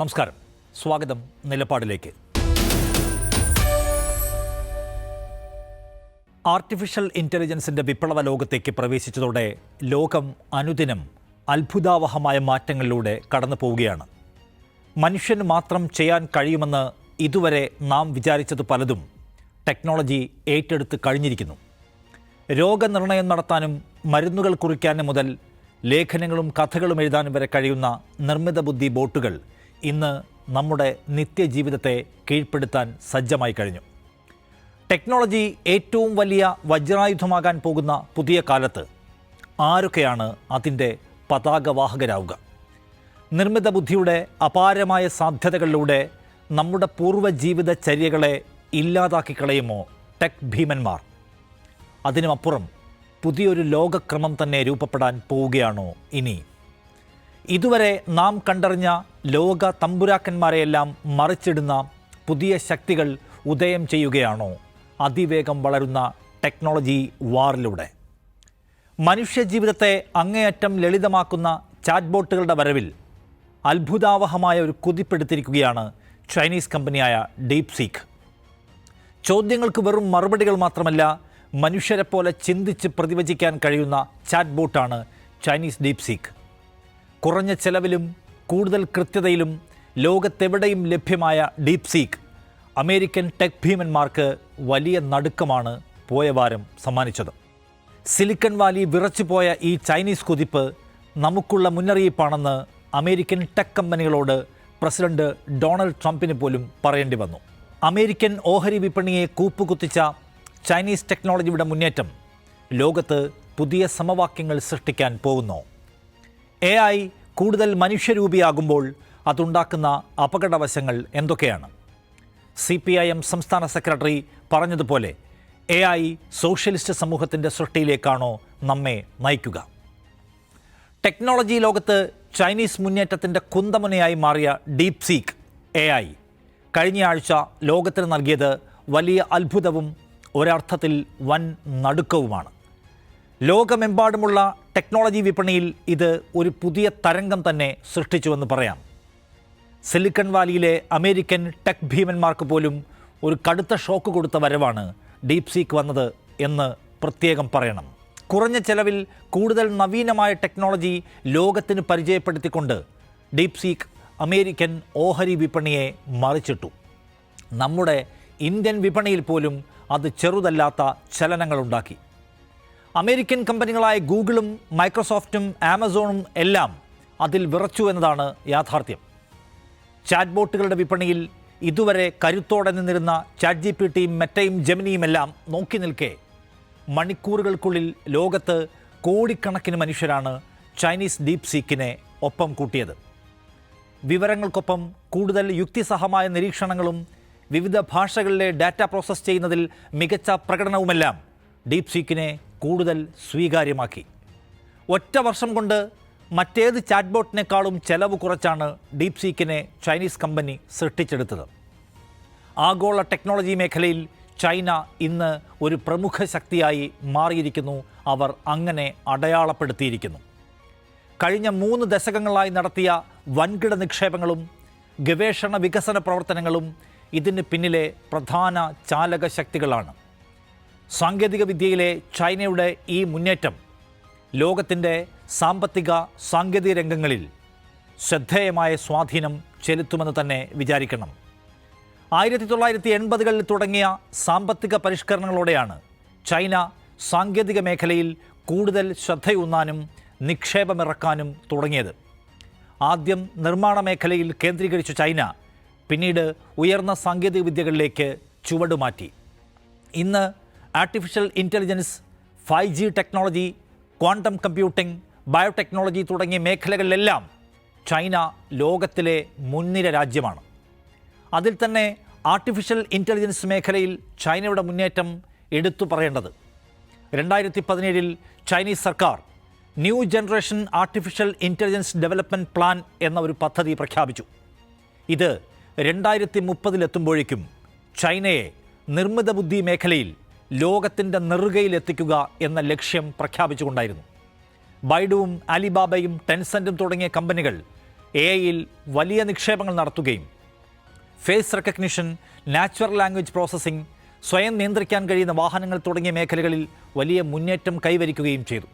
നമസ്കാരം. സ്വാഗതം നിലപാടിലേക്ക്. ആർട്ടിഫിഷ്യൽ ഇന്റലിജൻസിന്റെ വിപ്ലവ ലോകത്തേക്ക് പ്രവേശിച്ചതോടെ ലോകം അനുദിനം അത്ഭുതാവഹമായ മാറ്റങ്ങളിലൂടെ കടന്നു പോവുകയാണ്. മനുഷ്യന് മാത്രം ചെയ്യാൻ കഴിയുമെന്ന് ഇതുവരെ നാം വിചാരിച്ചത് പലതും ടെക്നോളജി ഏറ്റെടുത്ത് കഴിഞ്ഞിരിക്കുന്നു. രോഗനിർണയം നടത്താനും മരുന്നുകൾ കുറിക്കാനും മുതൽ ലേഖനങ്ങളും കഥകളും എഴുതാനും വരെ കഴിയുന്ന നിർമ്മിത ബുദ്ധി ബോട്ടുകൾ ഇന്ന് നമ്മുടെ നിത്യജീവിതത്തെ കീഴ്പ്പെടുത്താൻ സജ്ജമായി കഴിഞ്ഞു. ടെക്നോളജി ഏറ്റവും വലിയ വജ്രായുധമാകാൻ പോകുന്ന പുതിയ കാലത്ത് ആരൊക്കെയാണ് അതിന്റെ പതാകവാഹകരാവുക? നിർമ്മിത ബുദ്ധിയുടെ അപാരമായ സാധ്യതകളിലൂടെ നമ്മുടെ പൂർവ ജീവിതചര്യകളെ ഇല്ലാതാക്കി കളയുമോ ടെക് ഭീമന്മാർ? അതിനുമപ്പുറം പുതിയൊരു ലോകക്രമം തന്നെ രൂപപ്പെടാൻ പോവുകയാണോ ഇനി? ഇതുവരെ നാം കണ്ടറിഞ്ഞ ലോക തമ്പുരാക്കന്മാരെയെല്ലാം മറിച്ചിടുന്ന പുതിയ ശക്തികൾ ഉദയം ചെയ്യുകയാണോ? അതിവേഗം വളരുന്ന ടെക്നോളജി വാറിലൂടെ. മനുഷ്യജീവിതത്തെ അങ്ങേയറ്റം ലളിതമാക്കുന്ന ചാറ്റ്ബോട്ടുകളുടെ വരവിൽ അത്ഭുതാവഹമായ ഒരു കുതിപ്പെടുത്തിരിക്കുകയാണ് ചൈനീസ് കമ്പനിയായ ഡീപ് സീക്ക് ചോദ്യങ്ങൾക്ക് വെറും മറുപടികൾ മാത്രമല്ല മനുഷ്യരെ പോലെ ചിന്തിച്ച് പ്രതിവചിക്കാൻ കഴിയുന്ന ചാറ്റ്ബോട്ടാണ് ചൈനീസ് ഡീപ് സീക്ക് കുറഞ്ഞ ചെലവിലും കൂടുതൽ കൃത്യതയിലും ലോകത്തെവിടെയും ലഭ്യമായ ഡീപ് സീക്ക് അമേരിക്കൻ ടെക് ഭീമന്മാർക്ക് വലിയ നടുക്കമാണ് പോയ വാരം സമ്മാനിച്ചത്. സിലിക്കൺ വാലി വിറച്ചുപോയ ഈ ചൈനീസ് കുതിപ്പ് നമുക്കുള്ള മുന്നറിയിപ്പാണെന്ന് അമേരിക്കൻ ടെക് കമ്പനികളോട് പ്രസിഡന്റ് ഡൊണാൾഡ് ട്രംപിന് പോലും പറയേണ്ടി വന്നു. അമേരിക്കൻ ഓഹരി വിപണിയെ കൂപ്പുകുത്തിച്ച ചൈനീസ് ടെക്നോളജിയുടെ മുന്നേറ്റം ലോകത്ത് പുതിയ സമവാക്യങ്ങൾ സൃഷ്ടിക്കാൻ പോകുന്നു. എ ഐ കൂടുതൽ മനുഷ്യരൂപിയാകുമ്പോൾ അതുണ്ടാക്കുന്ന അപകടവശങ്ങൾ എന്തൊക്കെയാണ്? സി പി ഐ എം സംസ്ഥാന സെക്രട്ടറി പറഞ്ഞതുപോലെ എ ഐ സോഷ്യലിസ്റ്റ് സമൂഹത്തിന്റെ സൃഷ്ടിയിലേക്കാണോ നമ്മെ നയിക്കുക. ടെക്നോളജി ലോകത്ത് ചൈനീസ് മുന്നേറ്റത്തിന്റെ കുന്തമുനയായി മാറിയ ഡീപ് സീക്ക് എ ഐ. കഴിഞ്ഞ ആഴ്ച ലോകത്തിന് നൽകിയത് വലിയ അത്ഭുതവും ഒരർത്ഥത്തിൽ വൻ നടുക്കവുമാണ്. ലോകമെമ്പാടുമുള്ള ടെക്നോളജി വിപണിയിൽ ഇത് ഒരു പുതിയ തരംഗം തന്നെ സൃഷ്ടിച്ചുവെന്ന് പറയാം. സിലിക്കൺ വാലിയിലെ അമേരിക്കൻ ടെക് ഭീമന്മാർക്ക് പോലും ഒരു കടുത്ത ഷോക്ക് കൊടുത്ത വരവാണ് ഡീപ് സീക്ക് വന്നത് എന്ന് പ്രത്യേകം പറയണം. കുറഞ്ഞ ചെലവിൽ കൂടുതൽ നവീനമായ ടെക്നോളജി ലോകത്തിന് പരിചയപ്പെടുത്തിക്കൊണ്ട് ഡീപ് സീക്ക് അമേരിക്കൻ ഓഹരി വിപണിയെ മറിച്ചിട്ടു. നമ്മുടെ ഇന്ത്യൻ വിപണിയിൽ പോലും അത് ചെറുതല്ലാത്ത ചലനങ്ങളുണ്ടാക്കി. അമേരിക്കൻ കമ്പനികളായ ഗൂഗിളും മൈക്രോസോഫ്റ്റും ആമസോണും എല്ലാം അതിൽ വിറച്ചു എന്നതാണ് യാഥാർത്ഥ്യം. ചാറ്റ് ബോട്ടുകളുടെ വിപണിയിൽ ഇതുവരെ കരുത്തോടെ നിന്നിരുന്ന ചാറ്റ് ജി പി ടിയും മെറ്റയും ജമിനിയും എല്ലാം നോക്കി നിൽക്കെ. മണിക്കൂറുകൾക്കുള്ളിൽ ലോകത്ത് കോടിക്കണക്കിന് മനുഷ്യരാണ് ചൈനീസ് ഡീപ് സീക്കിനെ ഒപ്പം കൂട്ടിയത്. വിവരങ്ങൾക്കൊപ്പം കൂടുതൽ യുക്തിസഹമായ നിരീക്ഷണങ്ങളും വിവിധ ഭാഷകളിലെ ഡാറ്റ പ്രോസസ് ചെയ്യുന്നതിൽ മികച്ച പ്രകടനവുമെല്ലാം ഡീപ് സീക്കിനെ കൂടുതൽ സ്വീകാര്യമാക്കി. ഒറ്റ വർഷം കൊണ്ട് മറ്റേത് ചാറ്റ്ബോട്ടിനേക്കാളും ചെലവ് കുറച്ചാണ് ഡീപ് സീക്കിനെ ചൈനീസ് കമ്പനി സൃഷ്ടിച്ചെടുത്തത്. ആഗോള ടെക്നോളജി മേഖലയിൽ ചൈന ഇന്ന് ഒരു പ്രമുഖ ശക്തിയായി മാറിയിരിക്കുന്നു അവർ അങ്ങനെ അടയാളപ്പെടുത്തിയിരിക്കുന്നു. കഴിഞ്ഞ മൂന്ന് ദശകങ്ങളായി നടത്തിയ വൻകിട നിക്ഷേപങ്ങളും ഗവേഷണ വികസന പ്രവർത്തനങ്ങളും ഇതിന് പിന്നിലെ പ്രധാന ചാലക ശക്തികളാണ് സാങ്കേതിക വിദ്യയിലെ ചൈനയുടെ ഈ മുന്നേറ്റം ലോകത്തിന്റെ സാമ്പത്തിക സാങ്കേതിക രംഗങ്ങളിൽ ശ്രദ്ധേയമായ സ്വാധീനം ചെലുത്തുമെന്ന് തന്നെ വിചാരിക്കണം. ആയിരത്തി തൊള്ളായിരത്തി എൺപതുകളിൽ തുടങ്ങിയ സാമ്പത്തിക പരിഷ്കരണങ്ങളോടെയാണ് ചൈന സാങ്കേതിക മേഖലയിൽ കൂടുതൽ ശ്രദ്ധയൂന്നാനും നിക്ഷേപമിറക്കാനും തുടങ്ങിയത്. ആദ്യം നിർമ്മാണ മേഖലയിൽ കേന്ദ്രീകരിച്ച ചൈന പിന്നീട് ഉയർന്ന സാങ്കേതിക വിദ്യകളിലേക്ക് ചുവടുമാറ്റി. ഇന്ന് artificial intelligence five G technology quantum computing biotechnology തുടങ്ങിയ മേഖലകളിലെല്ലാം ചൈന ലോകത്തിലെ മുൻനിര രാജ്യമാണ്. അതിൽ തന്നെ ആർട്ടിഫിഷ്യൽ ഇന്റലിജൻസ് മേഖലയിൽ ചൈനയുടെ മുന്നേറ്റം എടുത്തു പറയേണ്ടത്. രണ്ടായിരത്തി പതിനേഴിൽ ചൈനീസ് സർക്കാർ new generation artificial intelligence development plan എന്ന ഒരു പദ്ധതി പ്രഖ്യാപിച്ചു. ഇത് രണ്ടായിരത്തി മുപ്പതിലെത്തുമ്പോഴേക്കും ചൈനയെ നിർമ്മിത ബുദ്ധി മേഖലയിൽ ലോകത്തിന്റെ നെറുകയിലെത്തിക്കുക എന്ന ലക്ഷ്യം പ്രഖ്യാപിച്ചുകൊണ്ടായിരുന്നു. ബൈഡുവും അലിബാബയും ടെൻസെന്റും തുടങ്ങിയ കമ്പനികൾ എ ഐയിൽ വലിയ നിക്ഷേപങ്ങൾ നടത്തുകയും face recognition natural language processing സ്വയം നിയന്ത്രിക്കാൻ കഴിയുന്ന വാഹനങ്ങൾ തുടങ്ങിയ മേഖലകളിൽ വലിയ മുന്നേറ്റം കൈവരിക്കുകയും ചെയ്തു.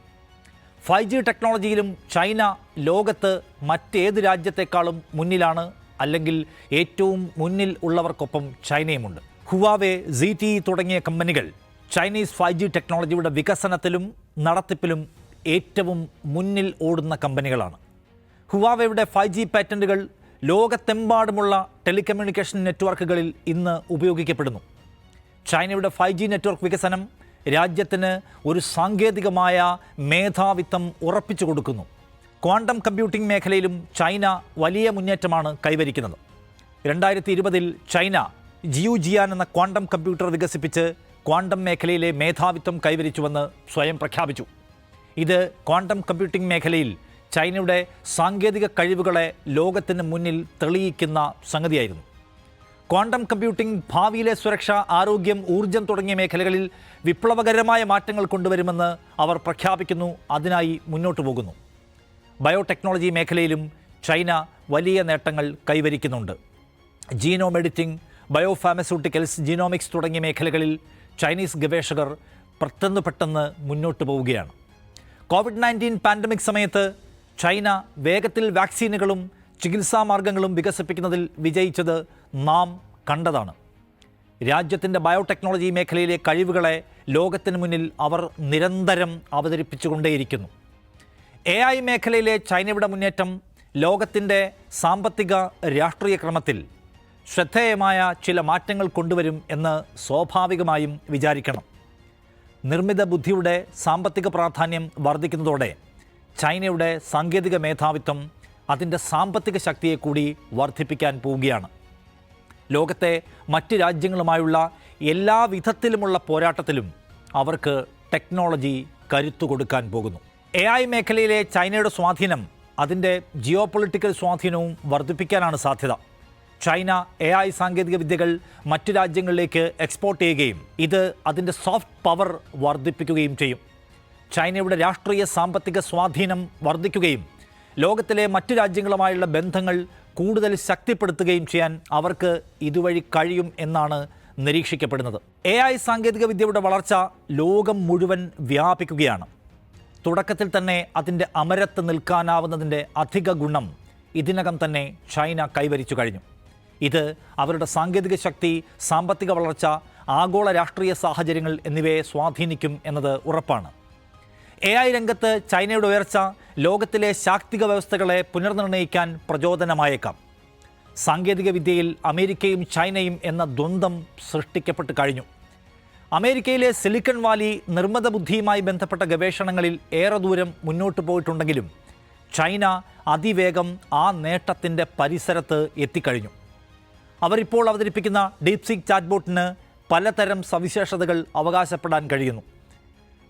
ഫൈവ് ജി ടെക്നോളജിയിലും ചൈന ലോകത്ത് മറ്റേത് രാജ്യത്തെക്കാളും മുന്നിലാണ് അല്ലെങ്കിൽ ഏറ്റവും മുന്നിൽ ഉള്ളവർക്കൊപ്പം ചൈനയുമുണ്ട്. ഹുവാവെ സി തുടങ്ങിയ കമ്പനികൾ ചൈനീസ് ഫൈവ് ജി ടെക്നോളജിയുടെ വികസനത്തിലും നടത്തിപ്പിലും ഏറ്റവും മുന്നിൽ ഓടുന്ന കമ്പനികളാണ്. ഹുവാവയുടെ ഫൈവ് ജി പാറ്റന്റുകൾ ലോകത്തെമ്പാടുമുള്ള ടെലികമ്മ്യൂണിക്കേഷൻ നെറ്റ്വർക്കുകളിൽ ഇന്ന് ഉപയോഗിക്കപ്പെടുന്നു. ചൈനയുടെ ഫൈവ് ജി നെറ്റ്വർക്ക് വികസനം രാജ്യത്തിന് ഒരു സാങ്കേതികമായ മേധാവിത്വം ഉറപ്പിച്ചു കൊടുക്കുന്നു. ക്വാണ്ടം കമ്പ്യൂട്ടിംഗ് മേഖലയിലും ചൈന വലിയ മുന്നേറ്റമാണ് കൈവരിക്കുന്നത്. രണ്ടായിരത്തി ഇരുപതിൽ ചൈന ജിയു ജിയാൻ എന്ന ക്വാണ്ടം കമ്പ്യൂട്ടർ വികസിപ്പിച്ച് ക്വാണ്ടം മേഖലയിലെ മേധാവിത്വം കൈവരിച്ചുവെന്ന് സ്വയം പ്രഖ്യാപിച്ചു. ഇത് ക്വാണ്ടം കമ്പ്യൂട്ടിംഗ് മേഖലയിൽ ചൈനയുടെ സാങ്കേതിക കഴിവുകളെ ലോകത്തിന് മുന്നിൽ തെളിയിക്കുന്ന സംഗതിയായിരുന്നു. ക്വാണ്ടം കമ്പ്യൂട്ടിംഗ് ഭാവിയിലെ സുരക്ഷ ആരോഗ്യം ഊർജം തുടങ്ങിയ മേഖലകളിൽ വിപ്ലവകരമായ മാറ്റങ്ങൾ കൊണ്ടുവരുമെന്ന് അവർ പ്രഖ്യാപിക്കുന്നു അതിനായി മുന്നോട്ടു പോകുന്നു. ബയോടെക്നോളജി മേഖലയിലും ചൈന വലിയ നേട്ടങ്ങൾ കൈവരിക്കുന്നുണ്ട്. ജീനോം എഡിറ്റിംഗ് ബയോഫാർമസ്യൂട്ടിക്കൽസ് ജീനോമിക്സ് തുടങ്ങിയ മേഖലകളിൽ ചൈനീസ് ഗവേഷകർ പെട്ടെന്ന് പെട്ടെന്ന് മുന്നോട്ട് പോവുകയാണ്. കോവിഡ് നയന്റീൻ പാൻഡമിക് സമയത്ത് ചൈന വേഗത്തിൽ വാക്സിനുകളും ചികിത്സാ മാർഗങ്ങളും വികസിപ്പിക്കുന്നതിൽ വിജയിച്ചത് നാം കണ്ടതാണ്. രാജ്യത്തിന്റെ ബയോടെക്നോളജി മേഖലയിലെ കഴിവുകളെ ലോകത്തിന് മുന്നിൽ അവർ നിരന്തരം അവതരിപ്പിച്ചുകൊണ്ടേയിരിക്കുന്നു. എ ഐ മേഖലയിലെ ചൈനയുടെ മുന്നേറ്റം ലോകത്തിന്റെ സാമ്പത്തിക രാഷ്ട്രീയ ക്രമത്തിൽ ശ്രദ്ധേയമായ ചില മാറ്റങ്ങൾ കൊണ്ടുവരും എന്ന് സ്വാഭാവികമായും വിചാരിക്കണം. നിർമ്മിത ബുദ്ധിയുടെ സാമ്പത്തിക പ്രാധാന്യം വർദ്ധിക്കുന്നതോടെ ചൈനയുടെ സാങ്കേതിക മേധാവിത്വം അതിന്റെ സാമ്പത്തിക ശക്തിയെ കൂടി വർദ്ധിപ്പിക്കാൻ പോവുകയാണ്. ലോകത്തെ മറ്റ് രാജ്യങ്ങളുമായുള്ള എല്ലാ വിധത്തിലുമുള്ള പോരാട്ടത്തിലും അവർക്ക് ടെക്നോളജി കരുത്തു കൊടുക്കാൻ പോകുന്നു. എ ഐ മേഖലയിലെ ചൈനയുടെ സ്വാധീനം അതിന്റെ ജിയോ പൊളിറ്റിക്കൽ സ്വാധീനവും വർദ്ധിപ്പിക്കാനാണ് സാധ്യത. ചൈന എ ഐ സാങ്കേതിക വിദ്യകൾ മറ്റു രാജ്യങ്ങളിലേക്ക് എക്സ്പോർട്ട് ചെയ്യുകയും ഇത് അതിന്റെ സോഫ്റ്റ് പവർ വർദ്ധിപ്പിക്കുകയും ചെയ്യും. ചൈനയുടെ രാഷ്ട്രീയ സാമ്പത്തിക സ്വാധീനം വർദ്ധിക്കുകയും ലോകത്തിലെ മറ്റു രാജ്യങ്ങളുമായുള്ള ബന്ധങ്ങൾ കൂടുതൽ ശക്തിപ്പെടുത്തുകയും ചെയ്യാൻ അവർക്ക് ഇതുവഴി കഴിയും എന്നാണ് നിരീക്ഷിക്കപ്പെടുന്നത്. എ ഐ സാങ്കേതിക വിദ്യയുടെ വളർച്ച ലോകം മുഴുവൻ വ്യാപിക്കുകയാണ്. തുടക്കത്തിൽ തന്നെ അതിന്റെ അമരത്ത് നിൽക്കാനാവുന്നതിന്റെ അധിക ഗുണം ഇതിനകം തന്നെ ചൈന കൈവരിച്ചു കഴിഞ്ഞു. ഇത് അവരുടെ സാങ്കേതിക ശക്തി സാമ്പത്തിക വളർച്ച ആഗോള രാഷ്ട്രീയ സാഹചര്യങ്ങൾ എന്നിവയെ സ്വാധീനിക്കും എന്നത് ഉറപ്പാണ്. എ ഐ രംഗത്ത് ചൈനയുടെ ഉയർച്ച ലോകത്തിലെ ശാക്തിക വ്യവസ്ഥകളെ പുനർനിർണയിക്കാൻ പ്രചോദനമായേക്കാം. സാങ്കേതിക വിദ്യയിൽ അമേരിക്കയും ചൈനയും എന്ന ദ്വന്ദ്ം സൃഷ്ടിക്കപ്പെട്ട് കഴിഞ്ഞു. അമേരിക്കയിലെ സിലിക്കൺ വാലി നിർമ്മിത ബുദ്ധിയുമായി ബന്ധപ്പെട്ട ഗവേഷണങ്ങളിൽ ഏറെ ദൂരം മുന്നോട്ട് പോയിട്ടുണ്ടെങ്കിലും ചൈന അതിവേഗം ആ നേട്ടത്തിന്റെ പരിസരത്ത് എത്തിക്കഴിഞ്ഞു. അവരിപ്പോൾ അവതരിപ്പിക്കുന്ന ഡീപ് സിക് ചാറ്റ്ബോട്ടിന് പലതരം സവിശേഷതകൾ അവകാശപ്പെടാൻ കഴിയുന്നു.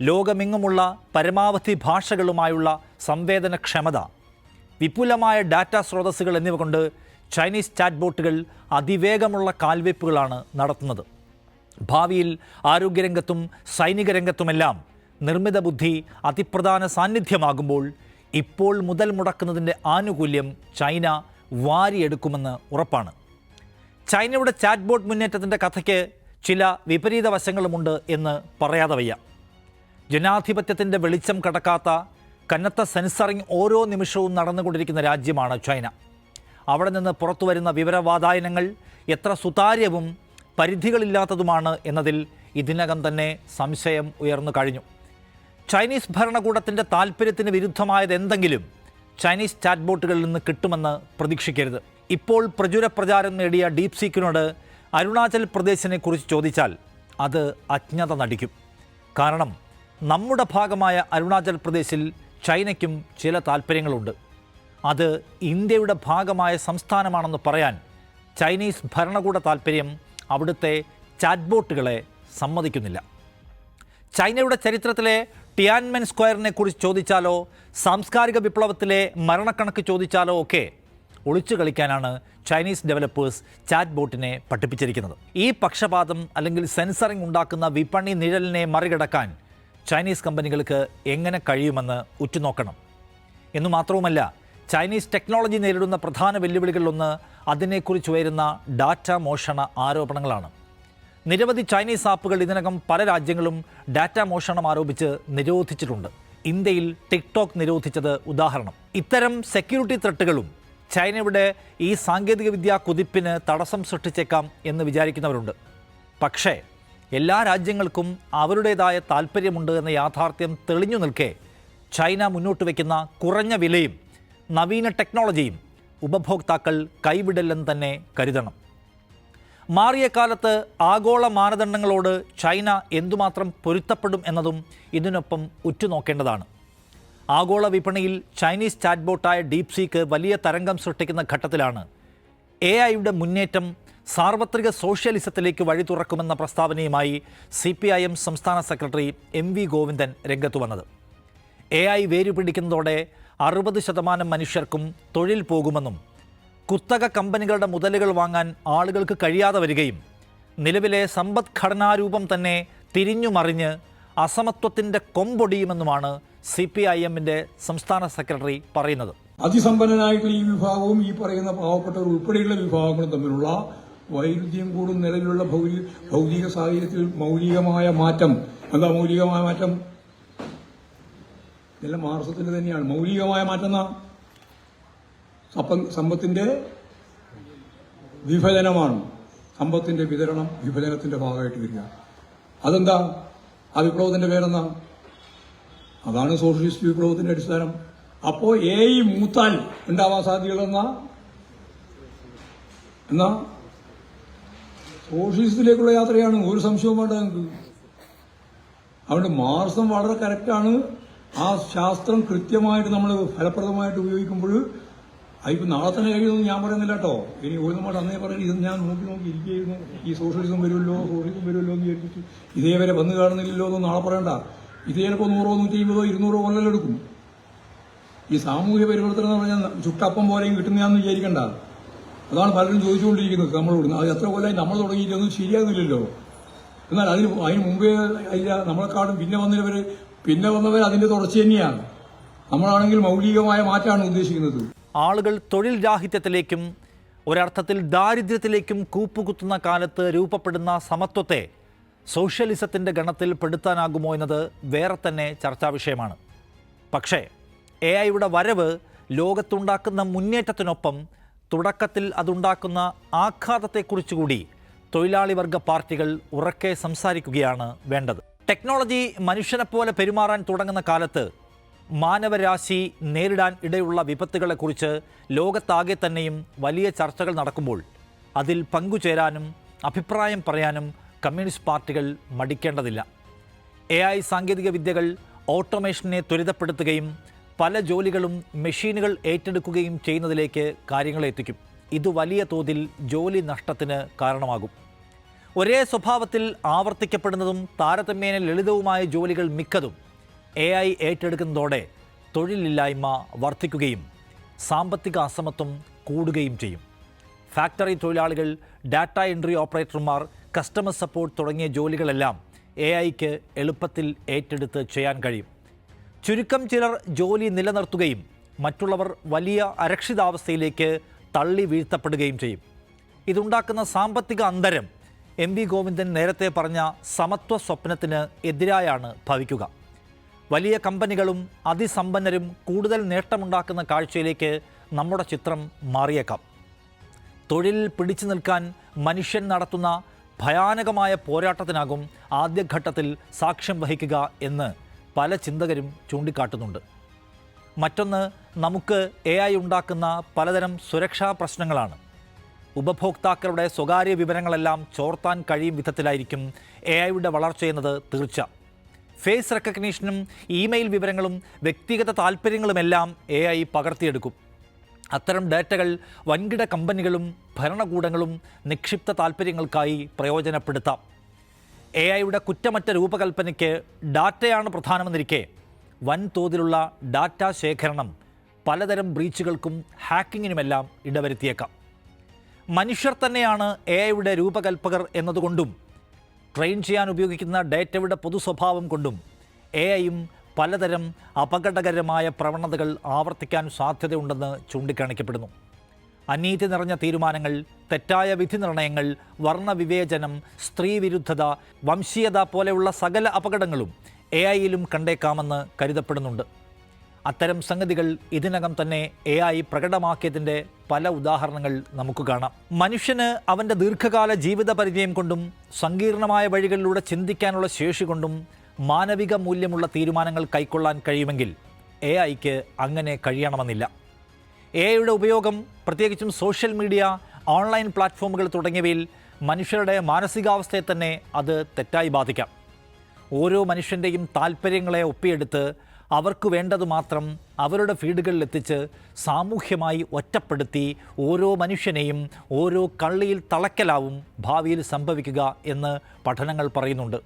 ലോകമെങ്ങുമുള്ള പരമാവധി ഭാഷകളുമായുള്ള സംവേദനക്ഷമത വിപുലമായ ഡാറ്റ സ്രോതസ്സുകൾ എന്നിവ കൊണ്ട് ചൈനീസ് ചാറ്റ്ബോട്ടുകൾ അതിവേഗമുള്ള കാൽവെപ്പുകളാണ് നടത്തുന്നത്. ഭാവിയിൽ ആരോഗ്യരംഗത്തും സൈനിക രംഗത്തുമെല്ലാം നിർമ്മിത ബുദ്ധി അതിപ്രധാന സാന്നിധ്യമാകുമ്പോൾ ഇപ്പോൾ മുതൽ മുടക്കുന്നതിന്റെ ആനുകൂല്യം ചൈന വാരിയെടുക്കുമെന്ന് ഉറപ്പാണ്. ചൈനയുടെ ചാറ്റ് ചാറ്റ്ബോട്ട് മുന്നേറ്റത്തിന്റെ കഥയ്ക്ക് ചില വിപരീത വശങ്ങളുമുണ്ട് എന്ന് പറയാതെ വയ്യ. ജനാധിപത്യത്തിന്റെ വെളിച്ചം കടക്കാത്ത കനത്ത സെൻസറിങ് ഓരോ നിമിഷവും നടന്നുകൊണ്ടിരിക്കുന്ന രാജ്യമാണ് ചൈന. അവിടെ നിന്ന് പുറത്തു വരുന്ന വിവരവാതായനങ്ങൾ എത്ര സുതാര്യവും പരിധികളില്ലാത്തതുമാണ് എന്നതിൽ ഇതിനകം തന്നെ സംശയം ഉയർന്നു കഴിഞ്ഞു. ചൈനീസ് ഭരണകൂടത്തിന്റെ താല്പര്യത്തിന് വിരുദ്ധമായത് എന്തെങ്കിലും ചൈനീസ് ചാറ്റ്ബോട്ടുകളിൽ നിന്ന് കിട്ടുമെന്ന് പ്രതീക്ഷിക്കരുത്. ഇപ്പോൾ പ്രചുര പ്രചാരം നേടിയ ഡീപ് സീക്കിനോട് അരുണാചൽ പ്രദേശിനെ കുറിച്ച് ചോദിച്ചാൽ അത് അജ്ഞത നടിക്കും. കാരണം നമ്മുടെ ഭാഗമായ അരുണാചൽ പ്രദേശിൽ ചൈനയ്ക്കും ചില താല്പര്യങ്ങളുണ്ട്. അത് ഇന്ത്യയുടെ ഭാഗമായ സംസ്ഥാനമാണെന്ന് പറയാൻ ചൈനീസ് ഭരണകൂട താല്പര്യം അവിടുത്തെ ചാറ്റ്ബോട്ടുകളെ സമ്മതിക്കുന്നില്ല. ചൈനയുടെ ചരിത്രത്തിലെ ടിയാൻമെൻ സ്ക്വയറിനെ കുറിച്ച് ചോദിച്ചാലോ സാംസ്കാരിക വിപ്ലവത്തിലെ മരണക്കണക്ക് ചോദിച്ചാലോ ഒക്കെ ഒളിച്ചു കളിക്കാനാണ് ചൈനീസ് ഡെവലപ്പേഴ്സ് ചാറ്റ് ബോട്ടിനെ പഠിപ്പിച്ചിരിക്കുന്നത്. ഈ പക്ഷപാതം അല്ലെങ്കിൽ സെൻസറിംഗ് ഉണ്ടാക്കുന്ന വിപണി നിഴലിനെ മറികടക്കാൻ ചൈനീസ് കമ്പനികൾക്ക് എങ്ങനെ കഴിയുമെന്ന് ഉറ്റുനോക്കണം. എന്നു മാത്രവുമല്ല ചൈനീസ് ടെക്നോളജി നേരിടുന്ന പ്രധാന വെല്ലുവിളികളിലൊന്ന് അതിനെക്കുറിച്ച് ഉയരുന്ന ഡാറ്റ മോഷണ ആരോപണങ്ങളാണ്. നിരവധി ചൈനീസ് ആപ്പുകൾ ഇതിനകം പല രാജ്യങ്ങളും ഡാറ്റ മോഷണം ആരോപിച്ച് നിരോധിച്ചിട്ടുണ്ട്. ഇന്ത്യയിൽ ടിക്ടോക്ക് നിരോധിച്ചത് ഉദാഹരണം. ഇത്തരം സെക്യൂരിറ്റി ത്രെട്ടുകളും ചൈനയുടെ ഈ സാങ്കേതികവിദ്യ കുതിപ്പിന് തടസ്സം സൃഷ്ടിച്ചേക്കാം എന്ന് വിചാരിക്കുന്നവരുണ്ട്. പക്ഷേ എല്ലാ രാജ്യങ്ങൾക്കും അവരുടേതായ താല്പര്യമുണ്ട് എന്ന യാഥാർത്ഥ്യം തെളിഞ്ഞു നിൽക്കെ ചൈന മുന്നോട്ട് വയ്ക്കുന്ന കുറഞ്ഞ വിലയും നവീന ടെക്നോളജിയും ഉപഭോക്താക്കൾ കൈവിടില്ലെന്ന് തന്നെ കരുതണം. മാറിയ കാലത്ത് ആഗോള മാനദണ്ഡങ്ങളോട് ചൈന എന്തുമാത്രം പൊരുത്തപ്പെടും എന്നതും ഇതിനൊപ്പം ഉറ്റുനോക്കേണ്ടതാണ്. ആഗോള വിപണിയിൽ ചൈനീസ് ചാറ്റ്ബോട്ടായ ഡീപ് സീക്ക് വലിയ തരംഗം സൃഷ്ടിക്കുന്ന ഘട്ടത്തിലാണ്. എ ഐയുടെ മുന്നേറ്റം സാർവത്രിക സോഷ്യലിസത്തിലേക്ക് വഴി തുറക്കുമെന്ന പ്രസ്താവനയുമായി സി പി ഐ എം സംസ്ഥാന സെക്രട്ടറി എം വി ഗോവിന്ദൻ രംഗത്തു വന്നത്. എ ഐ വേരുപിടിക്കുന്നതോടെ അറുപത് ശതമാനം മനുഷ്യർക്കും തൊഴിൽ പോകുമെന്നും കുത്തക കമ്പനികളുടെ മുതലുകൾ വാങ്ങാൻ ആളുകൾക്ക് കഴിയാതെ വരികയും നിലവിലെ സമ്പദ്ഘടനാരൂപം തന്നെ തിരിഞ്ഞുമറിഞ്ഞ് അസമത്വത്തിന്റെ കൊമ്പൊടിയുമെന്നുമാണ് സി പി ഐ എമ്മിന്റെ സംസ്ഥാന സെക്രട്ടറി പറയുന്നത്. അതിസമ്പന്നനായിട്ടുള്ള ഈ വിഭാഗവും ഈ പറയുന്ന പാവപ്പെട്ടവർ ഉൾപ്പെടെയുള്ള വിഭാഗങ്ങളും തമ്മിലുള്ള വൈരുദ്ധ്യം കൂടും നിലവിലുള്ള ഭൗതി ഭൗതിക സാഹചര്യത്തിൽ മൗലികമായ മാറ്റം. എന്താ മൗലികമായ മാറ്റം? ഇതെല്ലാം മാർസത്തിന്റെ തന്നെയാണ്. മൗലികമായ മാറ്റം എന്നാ? സമ്പത്തിന്റെ വിഭജനമാണ്. സമ്പത്തിന്റെ വിതരണം വിഭജനത്തിന്റെ ഭാഗമായിട്ട് വരിക. അതെന്താ? ആ വിപ്ലവത്തിന്റെ പേരെന്നാ അതാണ് സോഷ്യലിസ്റ്റ് വിപ്ലവത്തിന്റെ അടിസ്ഥാനം. അപ്പോ എ ഇ മൂത്താൽ ഉണ്ടാവാൻ സാധ്യതകളെന്നാ എന്നാ? സോഷ്യലിസത്തിലേക്കുള്ള യാത്രയാണ്. ഒരു സംശയവും വേണ്ട നിങ്ങൾക്ക് അതുകൊണ്ട് മാർസം വളരെ കറക്റ്റാണ് ആ ശാസ്ത്രം കൃത്യമായിട്ട് നമ്മൾ ഫലപ്രദമായിട്ട് ഉപയോഗിക്കുമ്പോൾ അതിപ്പോ നാളെ തന്നെ കഴിയുമെന്ന് ഞാൻ പറയുന്നില്ല കേട്ടോ. ഇനി ഒരു നമ്മൾ അന്നേ പറയുന്നത് ഇത് ഞാൻ നോക്കി നോക്കി ഇരിക്കുകയായിരുന്നു. ഈ സോഷ്യലിസം വരുമല്ലോ സോഷ്യലിസം വരുമല്ലോ എന്ന് വിചാരിച്ചിട്ട് ഇതേവരെ വന്നു കാണുന്നില്ലല്ലോ എന്ന് നാളെ പറയണ്ട. ഇത് ചിലപ്പോൾ നൂറോ നൂറ്റി അമ്പതോ ഇരുന്നൂറോ കൊല്ലം എടുക്കും. ഈ സാമൂഹ്യ പരിവർത്തനം എന്ന് പറഞ്ഞാൽ ചുട്ടപ്പം പോലെയും കിട്ടുന്നതാണെന്ന് വിചാരിക്കണ്ട. അതാണ് പലരും ചോദിച്ചുകൊണ്ടിരിക്കുന്നത് നമ്മളോട്. അത് എത്ര കൊല്ലമായി നമ്മൾ തുടങ്ങിയിട്ടൊന്നും ശരിയാകുന്നില്ലല്ലോ. എന്നാൽ അതിന് അതിന് മുമ്പേ ഇല്ല നമ്മളെക്കാളും പിന്നെ വന്നവർ പിന്നെ വന്നവർ അതിന്റെ തുടർച്ച തന്നെയാണ്. നമ്മളാണെങ്കിൽ മൗലികമായ മാറ്റമാണ് ഉദ്ദേശിക്കുന്നത്. ആളുകൾ തൊഴിൽ രാഹിത്യത്തിലേക്കും ഒരർത്ഥത്തിൽ ദാരിദ്ര്യത്തിലേക്കും കൂപ്പുകുത്തുന്ന കാലത്ത് രൂപപ്പെടുന്ന സമത്വത്തെ സോഷ്യലിസത്തിന്റെ ഗണത്തിൽ പെടുത്താനാകുമോ എന്നത് വേറെ തന്നെ ചർച്ചാ വിഷയമാണ്. പക്ഷേ എ ഐയുടെ വരവ് ലോകത്തുണ്ടാക്കുന്ന മുന്നേറ്റത്തിനൊപ്പം തുടക്കത്തിൽ അതുണ്ടാക്കുന്ന ആഘാതത്തെക്കുറിച്ചുകൂടി തൊഴിലാളി വർഗ പാർട്ടികൾ ഉറക്കെ സംസാരിക്കുകയാണ് വേണ്ടത്. ടെക്നോളജി മനുഷ്യനെപ്പോലെ പെരുമാറാൻ തുടങ്ങുന്ന കാലത്ത് മാനവരാശി നേരിടാൻ ഇടയുള്ള വിപത്തുകളെക്കുറിച്ച് ലോകത്താകെ തന്നെയും വലിയ ചർച്ചകൾ നടക്കുമ്പോൾ അതിൽ പങ്കുചേരാനും അഭിപ്രായം പറയാനും കമ്മ്യൂണിസ്റ്റ് പാർട്ടികൾ മടിക്കേണ്ടതില്ല. എ ഐ സാങ്കേതിക വിദ്യകൾ ഓട്ടോമേഷനെ ത്വരിതപ്പെടുത്തുകയും പല ജോലികളും മെഷീനുകൾ ഏറ്റെടുക്കുകയും ചെയ്യുന്നതിലേക്ക് കാര്യങ്ങളെ എത്തിക്കും. ഇത് വലിയ തോതിൽ ജോലി നഷ്ടത്തിന് കാരണമാകും. ഒരേ സ്വഭാവത്തിൽ ആവർത്തിക്കപ്പെടുന്നതും താരതമ്യേന ലളിതവുമായ ജോലികൾ മിക്കതും എ ഐ ഏറ്റെടുക്കുന്നതോടെ തൊഴിലില്ലായ്മ വർദ്ധിക്കുകയും സാമ്പത്തിക അസമത്വം കൂടുകയും ചെയ്യും. ഫാക്ടറി തൊഴിലാളികൾ ഡാറ്റ എൻട്രി ഓപ്പറേറ്റർമാർ കസ്റ്റമർ സപ്പോർട്ട് തുടങ്ങിയ ജോലികളെല്ലാം എ ഐക്ക് എളുപ്പത്തിൽ ഏറ്റെടുത്ത് ചെയ്യാൻ കഴിയും. ചുരുക്കം ചിലർ ജോലി നിലനിർത്തുകയും മറ്റുള്ളവർ വലിയ അരക്ഷിതാവസ്ഥയിലേക്ക് തള്ളി വീഴ്ത്തപ്പെടുകയും ചെയ്യും. ഇതുണ്ടാക്കുന്ന സാമ്പത്തിക അന്തരം എം വി ഗോവിന്ദൻ നേരത്തെ പറഞ്ഞ സമത്വ സ്വപ്നത്തിന് എതിരായാണ് ഭവിക്കുക. വലിയ കമ്പനികളും അതിസമ്പന്നരും കൂടുതൽ നേട്ടമുണ്ടാക്കുന്ന കാഴ്ചയിലേക്ക് നമ്മുടെ ചിത്രം മാറിയേക്കാം. തൊഴിലിൽ പിടിച്ചു നിൽക്കാൻ മനുഷ്യൻ നടത്തുന്ന ഭയാനകമായ പോരാട്ടത്തിനാകും ആദ്യഘട്ടത്തിൽ സാക്ഷ്യം വഹിക്കുക എന്ന് പല ചിന്തകരും ചൂണ്ടിക്കാട്ടുന്നുണ്ട്. മറ്റൊന്ന് നമുക്ക് എ ഐ ഉണ്ടാക്കുന്ന പലതരം സുരക്ഷാ പ്രശ്നങ്ങളാണ്. ഉപഭോക്താക്കളുടെ സ്വകാര്യ വിവരങ്ങളെല്ലാം ചോർത്താൻ കഴിയും വിധത്തിലായിരിക്കും എ ഐയുടെ വളർച്ചയെന്നത് തീർച്ച. ഫേസ് റെക്കഗ്നീഷനും ഇമെയിൽ വിവരങ്ങളും വ്യക്തിഗത താൽപ്പര്യങ്ങളുമെല്ലാം എ ഐ പകർത്തിയെടുക്കും. അത്തരം ഡാറ്റകൾ വൻകിട കമ്പനികളും ഭരണകൂടങ്ങളും നിക്ഷിപ്ത താൽപ്പര്യങ്ങൾക്കായി പ്രയോജനപ്പെടുത്താം. എ ഐയുടെ കുറ്റമറ്റ രൂപകൽപ്പനയ്ക്ക് ഡാറ്റയാണ് പ്രധാനമെന്നിരിക്കെ വൻതോതിലുള്ള ഡാറ്റ ശേഖരണം പലതരം ബ്രീച്ചുകൾക്കും ഹാക്കിങ്ങിനുമെല്ലാം ഇടവരുത്തിയേക്കാം. മനുഷ്യർ തന്നെയാണ് എ ഐയുടെ രൂപകൽപ്പകർ എന്നതുകൊണ്ടും ട്രെയിൻ ചെയ്യാൻ ഉപയോഗിക്കുന്ന ഡേറ്റയുടെ പൊതു സ്വഭാവം കൊണ്ടും എ ഐയും പലതരം അപകടകരമായ പ്രവണതകൾ ആവർത്തിക്കാൻ സാധ്യതയുണ്ടെന്ന് ചൂണ്ടിക്കാണിക്കപ്പെടുന്നു. അനീതി നിറഞ്ഞ തീരുമാനങ്ങൾ തെറ്റായ വിധി നിർണയങ്ങൾ വർണവിവേചനം സ്ത്രീവിരുദ്ധത വംശീയത പോലെയുള്ള സകല അപകടങ്ങളും എ ഐയിലും കണ്ടേക്കാമെന്ന് കരുതപ്പെടുന്നുണ്ട്. അത്തരം സംഗതികൾ ഇതിനകം തന്നെ എ ഐ പ്രകടമാക്കിയതിന്റെ പല ഉദാഹരണങ്ങൾ നമുക്ക് കാണാം. മനുഷ്യന് അവന്റെ ദീർഘകാല ജീവിത പരിചയം കൊണ്ടും സങ്കീർണമായ വഴികളിലൂടെ ചിന്തിക്കാനുള്ള ശേഷി കൊണ്ടും മാനവിക മൂല്യമുള്ള തീരുമാനങ്ങൾ കൈക്കൊള്ളാൻ കഴിയുമെങ്കിൽ എ ഐക്ക് അങ്ങനെ കഴിയണമെന്നില്ല. എ ഐയുടെ ഉപയോഗം പ്രത്യേകിച്ചും സോഷ്യൽ മീഡിയ ഓൺലൈൻ പ്ലാറ്റ്ഫോമുകൾ തുടങ്ങിയവയിൽ മനുഷ്യരുടെ മാനസികാവസ്ഥയെ തന്നെ അത് തെറ്റായി ബാധിക്കാം. ഓരോ മനുഷ്യന്റെയും താല്പര്യങ്ങളെ ഒപ്പിയെടുത്ത് അവർക്ക് വേണ്ടത് മാത്രം അവരുടെ ഫീഡുകളിൽ എത്തിച്ച് സാമൂഹ്യമായി ഒറ്റപ്പെടുത്തി ഓരോ മനുഷ്യനെയും ഓരോ കള്ളിയിൽ തളയ്ക്കലാവും ഭാവിയിൽ സംഭവിക്കുക എന്ന് പഠനങ്ങൾ പറയുന്നുണ്ട്.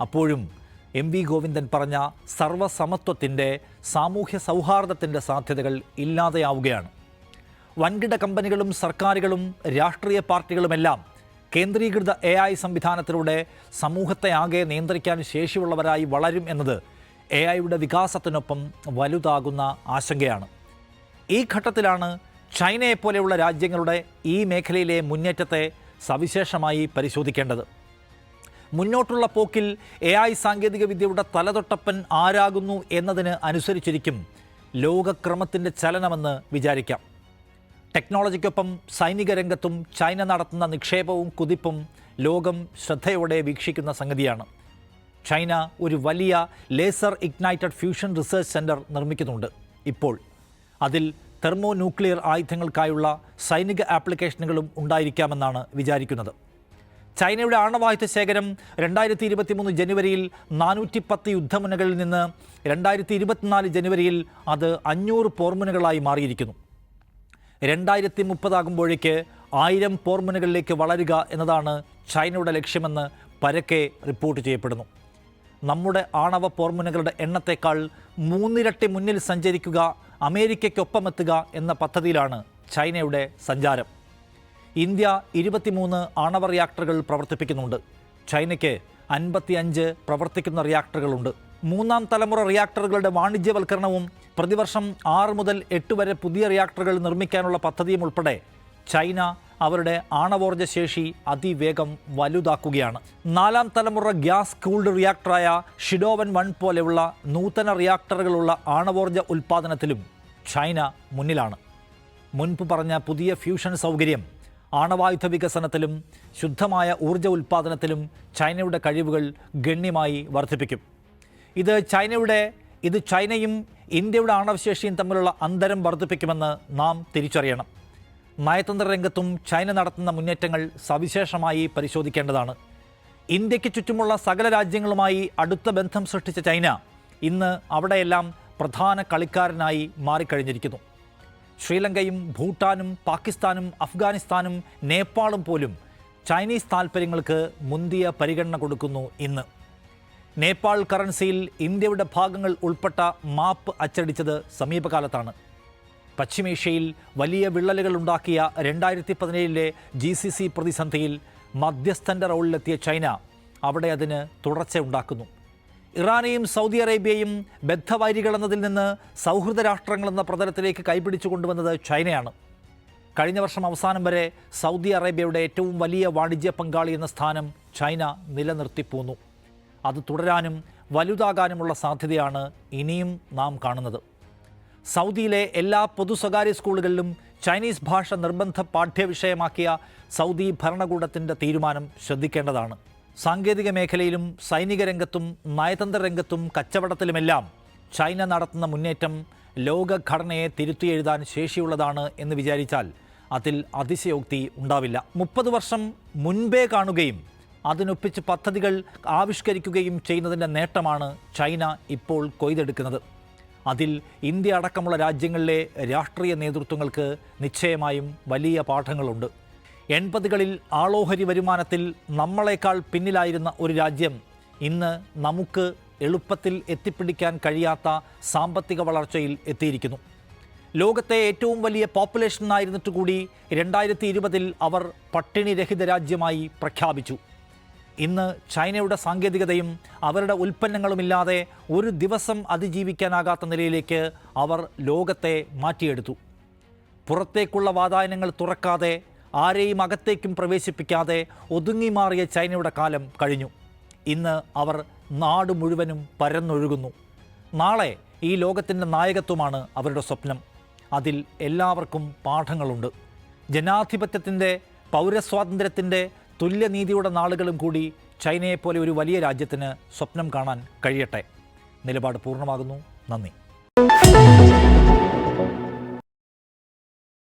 അപ്പോഴും എം വി ഗോവിന്ദൻ പറഞ്ഞ സർവസമത്വത്തിന്റെ സാമൂഹ്യ സൗഹാർദ്ദത്തിന്റെ സാധ്യതകൾ ഇല്ലാതെയാവുകയാണ്. വൻകിട കമ്പനികളും സർക്കാരുകളും രാഷ്ട്രീയ പാർട്ടികളുമെല്ലാം കേന്ദ്രീകൃത എ ഐ സംവിധാനത്തിലൂടെ സമൂഹത്തെ ആകെ നിയന്ത്രിക്കാൻ ശേഷിയുള്ളവരായി വളരും എന്നത് എ ഐയുടെ വികാസത്തിനൊപ്പം വലുതാകുന്ന ആശങ്കയാണ്. ഈ ഘട്ടത്തിലാണ് ചൈനയെ പോലെയുള്ള രാജ്യങ്ങളുടെ ഈ മേഖലയിലെ മുന്നേറ്റത്തെ സവിശേഷമായി പരിശോധിക്കേണ്ടത്. മുന്നോട്ടുള്ള പോക്കിൽ എ ഐ സാങ്കേതികവിദ്യയുടെ തലതൊട്ടപ്പൻ ആരാകുന്നു എന്നതിന് അനുസരിച്ചിരിക്കും ലോകക്രമത്തിന്റെ ചലനമെന്ന് വിചാരിക്കാം. ടെക്നോളജിക്കൊപ്പം സൈനിക രംഗത്തും ചൈന നടത്തുന്ന നിക്ഷേപവും കുതിപ്പും ലോകം ശ്രദ്ധയോടെ വീക്ഷിക്കുന്ന സംഗതിയാണ്. ചൈന ഒരു വലിയ laser ignited fusion research centre നിർമ്മിക്കുന്നുണ്ട്. ഇപ്പോൾ അതിൽ തെർമോ ന്യൂക്ലിയർ ആയുധങ്ങൾക്കായുള്ള സൈനിക ആപ്ലിക്കേഷനുകളും ഉണ്ടായിരിക്കാമെന്നാണ് വിചാരിക്കുന്നത്. ചൈനയുടെ ആണവായുധ ശേഖരം രണ്ടായിരത്തി ഇരുപത്തിമൂന്ന് ജനുവരിയിൽ നാനൂറ്റി പത്ത് യുദ്ധമുനകളിൽ നിന്ന് രണ്ടായിരത്തി ഇരുപത്തിനാല് ജനുവരിയിൽ അത് അഞ്ഞൂറ് പോർമുനകളായി മാറിയിരിക്കുന്നു. രണ്ടായിരത്തി മുപ്പതാകുമ്പോഴേക്ക് ആയിരം പോർമുനകളിലേക്ക് വളരുക എന്നതാണ് ചൈനയുടെ ലക്ഷ്യമെന്ന് പരക്കെ റിപ്പോർട്ട് ചെയ്യപ്പെടുന്നു. നമ്മുടെ ആണവ പോർമുനകളുടെ എണ്ണത്തേക്കാൾ മൂന്നിരട്ടി മുന്നിൽ സഞ്ചരിക്കുക അമേരിക്കയ്ക്കൊപ്പമെത്തുക എന്ന പദ്ധതിയിലാണ് ചൈനയുടെ സഞ്ചാരം. ഇന്ത്യ ഇരുപത്തിമൂന്ന് ആണവ റിയാക്ടറുകൾ പ്രവർത്തിപ്പിക്കുന്നുണ്ട്. ചൈനയ്ക്ക് അൻപത്തിയഞ്ച് പ്രവർത്തിക്കുന്ന റിയാക്ടറുകളുണ്ട്. മൂന്നാം തലമുറ റിയാക്ടറുകളുടെ വാണിജ്യവൽക്കരണവും പ്രതിവർഷം ആറ് മുതൽ എട്ട് വരെ പുതിയ റിയാക്ടറുകൾ നിർമ്മിക്കാനുള്ള പദ്ധതിയും ഉൾപ്പെടെ ചൈന അവരുടെ ആണവോർജ ശേഷി അതിവേഗം വലുതാക്കുകയാണ്. നാലാം തലമുറ ഗ്യാസ് കൂൾഡ് റിയാക്ടറായ ഷിഡോവൻ വൺ പോലെയുള്ള നൂതന റിയാക്ടറുകളുള്ള ആണവോർജ ഉൽപ്പാദനത്തിലും ചൈന മുന്നിലാണ്. മുൻപ് പറഞ്ഞ പുതിയ ഫ്യൂഷൻ സൗകര്യം ആണവായുധ വികസനത്തിലും ശുദ്ധമായ ഊർജ ഉൽപ്പാദനത്തിലും ചൈനയുടെ കഴിവുകൾ ഗണ്യമായി വർദ്ധിപ്പിക്കും. ഇത് ചൈനയുടെ ഇത് ചൈനയും ഇന്ത്യയുടെ ആണവശേഷിയും തമ്മിലുള്ള അന്തരം വർദ്ധിപ്പിക്കുമെന്ന് നാം തിരിച്ചറിയണം. നയതന്ത്ര രംഗത്തും ചൈന നടത്തുന്ന മുന്നേറ്റങ്ങൾ സവിശേഷമായി പരിശോധിക്കേണ്ടതാണ്. ഇന്ത്യയ്ക്ക് ചുറ്റുമുള്ള സകല രാജ്യങ്ങളുമായി അടുത്ത ബന്ധം സൃഷ്ടിച്ച ചൈന ഇന്ന് അവിടെയെല്ലാം പ്രധാന കളിക്കാരനായി മാറിക്കഴിഞ്ഞിരിക്കുന്നു. ശ്രീലങ്കയും ഭൂട്ടാനും പാകിസ്ഥാനും അഫ്ഗാനിസ്ഥാനും നേപ്പാളും പോലും ചൈനീസ് താൽപ്പര്യങ്ങൾക്ക് മുന്തിയ പരിഗണന കൊടുക്കുന്നു ഇന്ന്. നേപ്പാൾ കറൻസിയിൽ ഇന്ത്യയുടെ ഭാഗങ്ങൾ ഉൾപ്പെട്ട മാപ്പ് അച്ചടിച്ചത് സമീപകാലത്താണ്. പശ്ചിമേഷ്യയിൽ വലിയ വിള്ളലുകൾ ഉണ്ടാക്കിയ രണ്ടായിരത്തി പതിനേഴിലെ ജി സി സി പ്രതിസന്ധിയിൽ മധ്യസ്ഥന്റെ റോളിലെത്തിയ ചൈന അവിടെ അതിന് തുടർച്ചയുണ്ടാക്കുന്നു ഇറാനെയും സൗദി അറേബ്യയും ബദ്ധവൈരികളെന്നതിൽ നിന്ന് സൗഹൃദ രാഷ്ട്രങ്ങളെന്ന പ്രതലത്തിലേക്ക് കൈപിടിച്ചു കൊണ്ടുവന്നത് ചൈനയാണ്. കഴിഞ്ഞ വർഷം അവസാനം വരെ സൗദി അറേബ്യയുടെ ഏറ്റവും വലിയ വാണിജ്യ പങ്കാളി എന്ന സ്ഥാനം ചൈന നിലനിർത്തിപ്പോന്നു അത് തുടരാനും വലുതാകാനുമുള്ള സാധ്യതയാണ് ഇനിയും നാം കാണുന്നത്. സൗദിയിലെ എല്ലാ പൊതു സ്വകാര്യ സ്കൂളുകളിലും ചൈനീസ് ഭാഷ നിർബന്ധ പാഠ്യവിഷയമാക്കിയ സൗദി ഭരണകൂടത്തിന്റെ തീരുമാനം ശ്രദ്ധിക്കേണ്ടതാണ്. സാങ്കേതിക മേഖലയിലും സൈനിക രംഗത്തും നയതന്ത്ര രംഗത്തും കച്ചവടത്തിലുമെല്ലാം ചൈന നടത്തുന്ന മുന്നേറ്റം ലോകഘടനയെ തിരുത്തിയെഴുതാൻ ശേഷിയുള്ളതാണ് എന്ന് വിചാരിച്ചാൽ അതിൽ അതിശയോക്തി ഉണ്ടാവില്ല. മുപ്പത് വർഷം മുൻപേ കാണുകയും അതിനൊപ്പിച്ച് പദ്ധതികൾ ആവിഷ്കരിക്കുകയും ചെയ്യുന്നതിന്റെ നേട്ടമാണ് ചൈന ഇപ്പോൾ കൊയ്തെടുക്കുന്നത്. അതിൽ ഇന്ത്യ അടക്കമുള്ള രാജ്യങ്ങളിലെ രാഷ്ട്രീയ നേതൃത്വങ്ങൾക്ക് നിശ്ചയമായും വലിയ പാഠങ്ങളുണ്ട്. എൺപതുകളിൽ ആളോഹരി വരുമാനത്തിൽ നമ്മളെക്കാൾ പിന്നിലായിരുന്ന ഒരു രാജ്യം ഇന്ന് നമുക്ക് എളുപ്പത്തിൽ എത്തിപ്പിടിക്കാൻ കഴിയാത്ത സാമ്പത്തിക വളർച്ചയിൽ എത്തിയിരിക്കുന്നു. ലോകത്തെ ഏറ്റവും വലിയ പോപ്പുലേഷനായിരുന്നിട്ട് കൂടി രണ്ടായിരത്തി ഇരുപതിൽ അവർ പട്ടിണിരഹിത രാജ്യമായി പ്രഖ്യാപിച്ചു. ഇന്ന് ചൈനയുടെ സാങ്കേതികതയും അവരുടെ ഉൽപ്പന്നങ്ങളുമില്ലാതെ ഒരു ദിവസം അതിജീവിക്കാനാകാത്ത നിലയിലേക്ക് അവർ ലോകത്തെ മാറ്റിയെടുത്തു. പുറത്തേക്കുള്ള വാതായനങ്ങൾ തുറക്കാതെ ആരെയും അകത്തേക്കും പ്രവേശിപ്പിക്കാതെ ഒതുങ്ങി മാറിയ ചൈനയുടെ കാലം കഴിഞ്ഞു. ഇന്ന് അവർ നാട് മുഴുവനും പരന്നൊഴുകുന്നു. നാളെ ഈ ലോകത്തിന്റെ നായകത്വമാണ് അവരുടെ സ്വപ്നം. അതിൽ എല്ലാവർക്കും പാഠങ്ങളുണ്ട്. ജനാധിപത്യത്തിന്റെ പൗരസ്വാതന്ത്ര്യത്തിന്റെ തുല്യനീതിയുടെ നാളുകളും കൂടി ചൈനയെപ്പോലെ ഒരു വലിയ രാജ്യത്തിന് സ്വപ്നം കാണാൻ കഴിയട്ടെ. നിലപാട് പൂർണമാകുന്നു. നന്ദി.